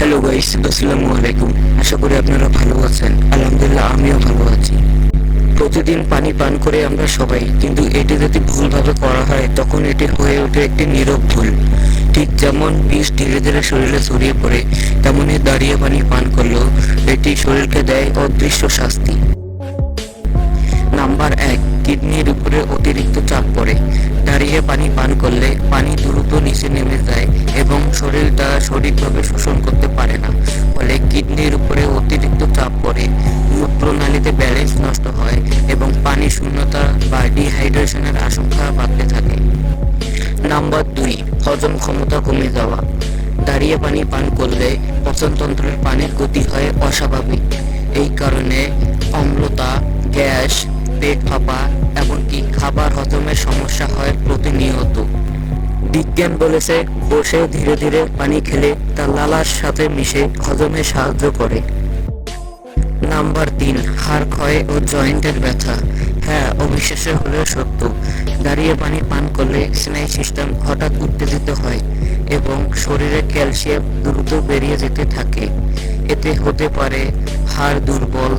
Hello guys আসসালামু আলাইকুম। আশা করি আপনারা ভালো আছেন। আলহামদুলিল্লাহ, আমিও ভালো আছি। প্রতিদিন পানি পান করে আমরা সবাই, কিন্তু এটি যদি ভুলভাবে করা হয়, তখন এটি হয়ে ওঠে একটি নীরব ভুল। ঠিক যেমন বিষ ধীরে ধীরে শরীরে ছড়িয়ে পড়ে তেমনই দাঁড়িয়ে পানি পান করলেও এটি শরীরকে দেয় অদৃশ্য শাস্তি। নাম্বার এক, কিডনির সঠিকভাবে শোষণ করতে পারে না, ফলে কিডনির উপরে অতিরিক্ত চাপ পড়ে মূত্রনালীতে ব্যালেন্স নষ্ট হয় এবং পানি শূন্যতা বা ডিহাইড্রেশনের আশঙ্কা বাড়তে থাকে। নাম্বার দুই, হজম ক্ষমতা কমে যাওয়া। দাঁড়িয়ে পানি পান করলে পচনতন্ত্রের পানির গতি হয় অস্বাভাবিক। এই কারণে অম্লতা, গ্যাস, পেট ফাঁপা, এমনকি খাবার হজমের সমস্যা হয় প্রতিনিয়ত। বিজ্ঞান বলেছে, বসে ধীরে ধীরে পানি খেলে তা লালার সাথে মিশে হজমে সাহায্য করে। নাম্বার তিন, হাড়, ক্ষয় ও জয়েন্টের ব্যথা। হ্যাঁ অবিশ্বাস্য হলেও সত্য। দাঁড়িয়ে পানি পান করলে স্নায়ু সিস্টেম হঠাৎ উত্তেজিত হয় এবং শরীরে ক্যালসিয়াম দ্রুত বেরিয়ে যেতে থাকে। এতে হতে পারে হাড় দুর্বল,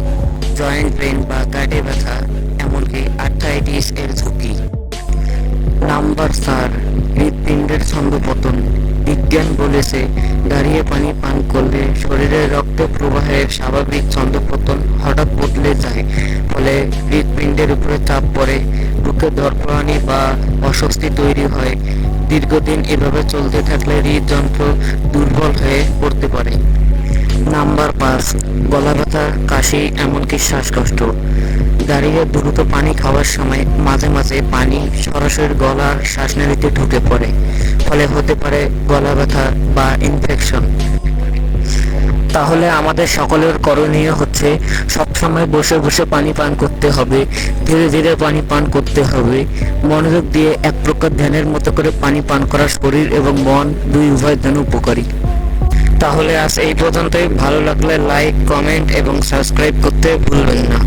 জয়েন্ট পেন বা গাঁটে ব্যথা, এমনকি আর্থাইটিস এর ঝুঁকি। নাম্বার চার হৃৎপিণ্ডের পতন বিজ্ঞান বলেছে, দাঁড়িয়ে পানি পান করলে শরীরের রক্ত প্রবাহের স্বাভাবিক ছন্দপতন হঠাৎ বদলে যায়, ফলে হৃদপিণ্ডের উপরে চাপ পড়ে, বুকে ধরপ্রাণী বা অস্বস্তি তৈরি হয়। দীর্ঘদিন এভাবে চলতে থাকলে হৃদযন্ত্র দুর্বল হয়ে পড়তে পারে। নাম্বার পাঁচ, গলা ব্যথা, কাশি, এমনকি শ্বাসকষ্ট। দাঁড়িয়ে দ্রুত পানি খাওয়ার সময় মাঝে মাঝে পানি সরাসরি গলার শ্বাসনালীতে ঢুকে পড়ে, ফলে হতে পারে গলা ব্যথা বা ইনফেকশন তাহলে আমাদের সকলের করণীয় হচ্ছে সবসময় বসে বসে পানি পান করতে হবে, ধীরে ধীরে পানি পান করতে হবে। মনোযোগ দিয়ে এক প্রকার ধ্যানের মতো করে পানি পান করা শরীর এবং মন দুই উভয়ের জন্য উপকারী। তাহলে আজ এই পর্যন্তই। ভালো লাগলে লাইক কমেন্ট এবং সাবস্ক্রাইব করতে ভুলবেন না।